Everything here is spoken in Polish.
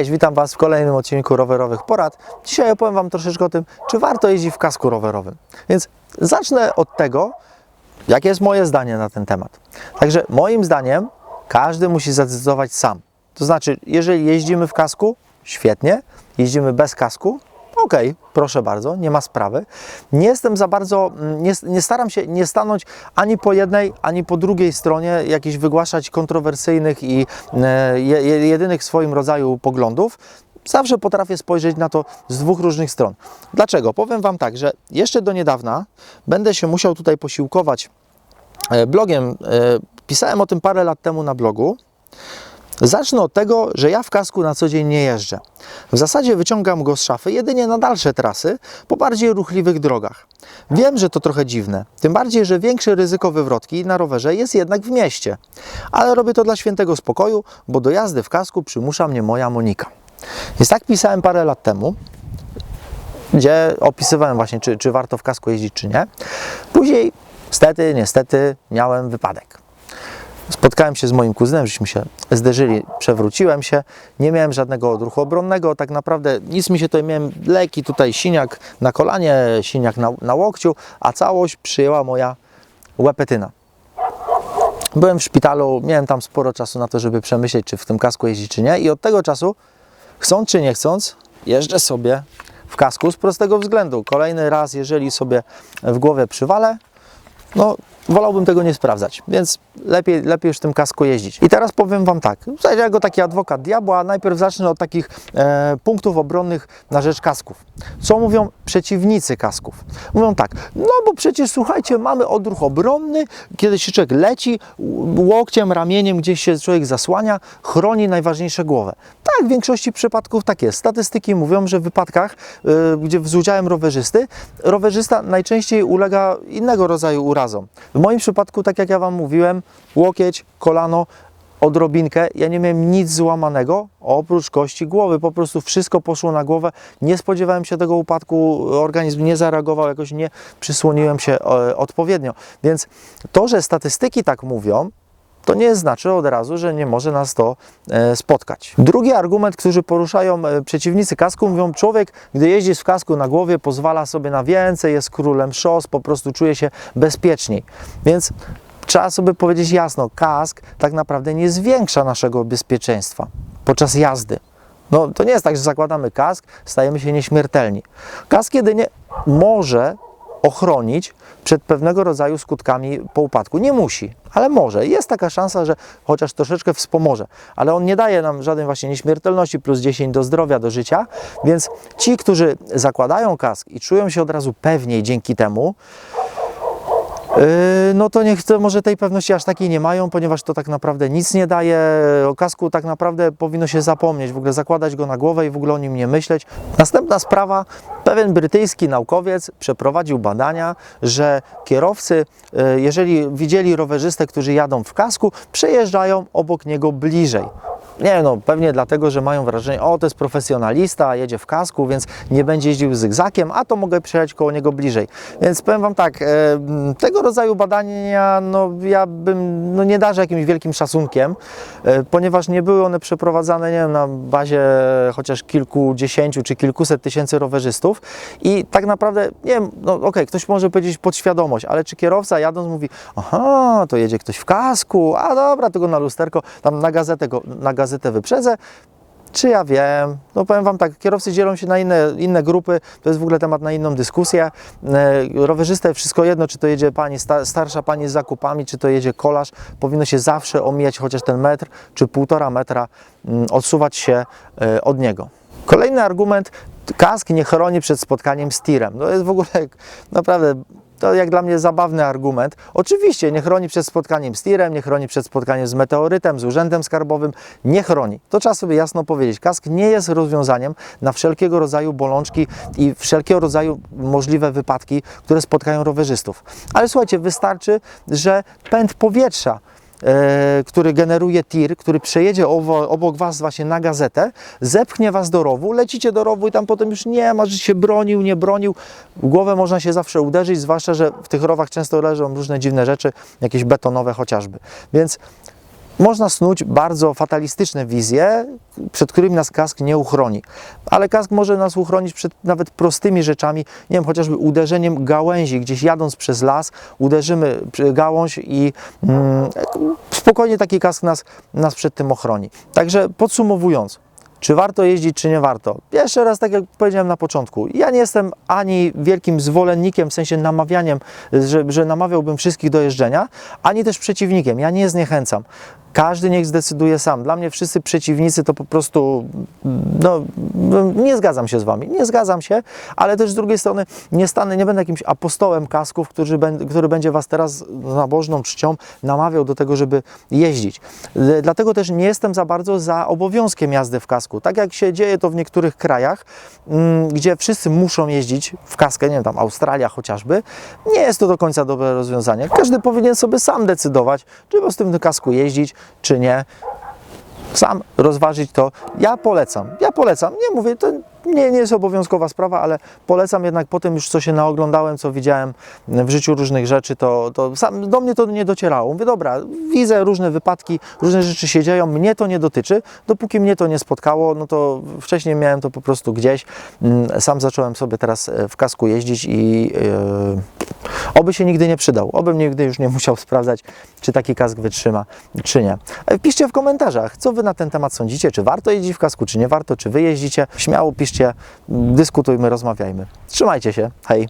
Cześć, witam Was w kolejnym odcinku rowerowych porad. Dzisiaj opowiem Wam troszeczkę o tym, czy warto jeździć w kasku rowerowym. Więc zacznę od tego, jakie jest moje zdanie na ten temat. Także moim zdaniem każdy musi zadecydować sam. To znaczy, jeżeli jeździmy w kasku, świetnie, jeździmy bez kasku, okej, proszę bardzo, nie ma sprawy. Nie jestem za bardzo, mm, nie, nie staram się nie stanąć ani po jednej, ani po drugiej stronie, jakichś wygłaszać kontrowersyjnych i e, je, je- jedynych w swoim rodzaju poglądów. Zawsze potrafię spojrzeć na to z dwóch różnych stron. Dlaczego? Powiem Wam tak, że jeszcze do niedawna będę się musiał tutaj posiłkować e, blogiem. e, Pisałem o tym parę lat temu na blogu. Zacznę od tego, że ja w kasku na co dzień nie jeżdżę. W zasadzie wyciągam go z szafy jedynie na dalsze trasy, po bardziej ruchliwych drogach. Wiem, że to trochę dziwne, tym bardziej, że większe ryzyko wywrotki na rowerze jest jednak w mieście. Ale robię to dla świętego spokoju, bo do jazdy w kasku przymusza mnie moja Monika. Więc tak pisałem parę lat temu, gdzie opisywałem właśnie, czy, czy warto w kasku jeździć, czy nie. Później, niestety, niestety, miałem wypadek. Spotkałem się z moim kuzynem, żeśmy się zderzyli, przewróciłem się, nie miałem żadnego odruchu obronnego, tak naprawdę nic mi się tutaj, miałem leki tutaj, siniak na kolanie, siniak na, na łokciu, a całość przyjęła moja łepetyna. Byłem w szpitalu, miałem tam sporo czasu na to, żeby przemyśleć, czy w tym kasku jeździć, czy nie i od tego czasu, chcąc czy nie chcąc, jeżdżę sobie w kasku z prostego względu. Kolejny raz, jeżeli sobie w głowie przywalę, no wolałbym tego nie sprawdzać, więc lepiej, lepiej już w tym kasku jeździć. I teraz powiem Wam tak, jako taki adwokat diabła, najpierw zacznę od takich e, punktów obronnych na rzecz kasków. Co mówią przeciwnicy kasków? Mówią tak, no bo przecież słuchajcie, mamy odruch obronny, kiedy się człowiek leci, łokciem, ramieniem gdzieś się człowiek zasłania, chroni najważniejsze głowę. Tak, w większości przypadków tak jest. Statystyki mówią, że w wypadkach, y, gdzie z udziałem rowerzysty, rowerzysta najczęściej ulega innego rodzaju W moim przypadku, tak jak ja Wam mówiłem, łokieć, kolano, odrobinkę, ja nie miałem nic złamanego, oprócz kości głowy, po prostu wszystko poszło na głowę, nie spodziewałem się tego upadku, organizm nie zareagował, jakoś nie przysłoniłem się e, odpowiednio. Więc to, że statystyki tak mówią, to nie znaczy od razu, że nie może nas to e, spotkać. Drugi argument, który poruszają e, przeciwnicy kasku, mówią, człowiek, gdy jeździ w kasku na głowie, pozwala sobie na więcej, jest królem szos, po prostu czuje się bezpieczniej. Więc trzeba sobie powiedzieć jasno, kask tak naprawdę nie zwiększa naszego bezpieczeństwa podczas jazdy. No, to nie jest tak, że zakładamy kask, stajemy się nieśmiertelni. Kask jedynie może ochronić przed pewnego rodzaju skutkami po upadku. Nie musi, ale może. Jest taka szansa, że chociaż troszeczkę wspomoże, ale on nie daje nam żadnej właśnie nieśmiertelności plus 10 do zdrowia, do życia, więc ci, którzy zakładają kask i czują się od razu pewniej dzięki temu, no to niech to może tej pewności aż takiej nie mają, ponieważ to tak naprawdę nic nie daje. O kasku tak naprawdę powinno się zapomnieć, w ogóle zakładać go na głowę i w ogóle o nim nie myśleć. Następna sprawa, pewien brytyjski naukowiec przeprowadził badania, że kierowcy, yy, jeżeli widzieli rowerzystę, którzy jadą w kasku, przejeżdżają obok niego bliżej. Nie no pewnie dlatego, że mają wrażenie, o to jest profesjonalista, jedzie w kasku, więc nie będzie jeździł zygzakiem, a to mogę przejechać koło niego bliżej. Więc powiem Wam tak, tego rodzaju badania, no ja bym, no nie darzę jakimś wielkim szacunkiem, e, ponieważ nie były one przeprowadzane, nie wiem, na bazie chociaż kilkudziesięciu czy kilkuset tysięcy rowerzystów i tak naprawdę, nie wiem, no okej, ktoś może powiedzieć podświadomość, ale czy kierowca jadąc mówi, aha, to jedzie ktoś w kasku, a dobra, to go na lusterko, tam na gazetę, go, na gazetę wyprzedzę, czy ja wiem? No powiem Wam tak, kierowcy dzielą się na inne, inne grupy, to jest w ogóle temat na inną dyskusję. E, wszystko jedno, czy to jedzie pani, sta, starsza pani z zakupami, czy to jedzie kolarz, powinno się zawsze omijać chociaż ten metr, czy półtora metra, mm, odsuwać się e, od niego. Kolejny argument, kask nie chroni przed spotkaniem z tirem. To jest w ogóle naprawdę to jak dla mnie zabawny argument. Oczywiście nie chroni przed spotkaniem z tirem, nie chroni przed spotkaniem z meteorytem, z urzędem skarbowym, nie chroni. To trzeba sobie jasno powiedzieć. Kask nie jest rozwiązaniem na wszelkiego rodzaju bolączki i wszelkiego rodzaju możliwe wypadki, które spotkają rowerzystów. Ale słuchajcie, wystarczy, że pęd powietrza który generuje tir, który przejedzie obok Was właśnie na gazetę, zepchnie Was do rowu, lecicie do rowu i tam potem już nie ma, że się bronił, nie bronił. W głowę można się zawsze uderzyć, zwłaszcza, że w tych rowach często leżą różne dziwne rzeczy, jakieś betonowe chociażby. Więc można snuć bardzo fatalistyczne wizje, przed którymi nas kask nie uchroni. Ale kask może nas uchronić przed nawet prostymi rzeczami, nie wiem, chociażby uderzeniem gałęzi, gdzieś jadąc przez las, uderzymy gałąź i mm, spokojnie taki kask nas, nas przed tym ochroni. Także podsumowując, czy warto jeździć, czy nie warto? Jeszcze raz, tak jak powiedziałem na początku, ja nie jestem ani wielkim zwolennikiem, w sensie namawianiem, że, że namawiałbym wszystkich do jeżdżenia, ani też przeciwnikiem. Ja nie zniechęcam. Każdy niech zdecyduje sam. Dla mnie wszyscy przeciwnicy to po prostu, no, nie zgadzam się z wami, nie zgadzam się, ale też z drugiej strony nie stanę, nie będę jakimś apostołem kasków, który, który będzie was teraz z nabożną czcią namawiał do tego, żeby jeździć. Dlatego też nie jestem za bardzo za obowiązkiem jazdy w kasku. Tak jak się dzieje to w niektórych krajach, mm, gdzie wszyscy muszą jeździć w kaskę, nie wiem, tam Australia chociażby, nie jest to do końca dobre rozwiązanie. Każdy powinien sobie sam decydować, czy po tym kasku jeździć, czy nie sam rozważyć to. Ja polecam, ja polecam. Nie mówię, to nie, nie jest obowiązkowa sprawa, ale polecam jednak po tym już, co się naoglądałem, co widziałem w życiu różnych rzeczy, to, to sam, do mnie to nie docierało. Mówię, dobra, widzę różne wypadki, różne rzeczy się dzieją, mnie to nie dotyczy. Dopóki mnie to nie spotkało, no to wcześniej miałem to po prostu gdzieś. Mm, Sam zacząłem sobie teraz e, w kasku jeździć i yy, oby się nigdy nie przydał. Oby nigdy już nie musiał sprawdzać, czy taki kask wytrzyma, czy nie. E, Piszcie w komentarzach, co Wy na ten temat sądzicie, czy warto jeździć w kasku, czy nie warto, czy Wy jeździcie. Śmiało piszcie, dyskutujmy, rozmawiajmy. Trzymajcie się, hej!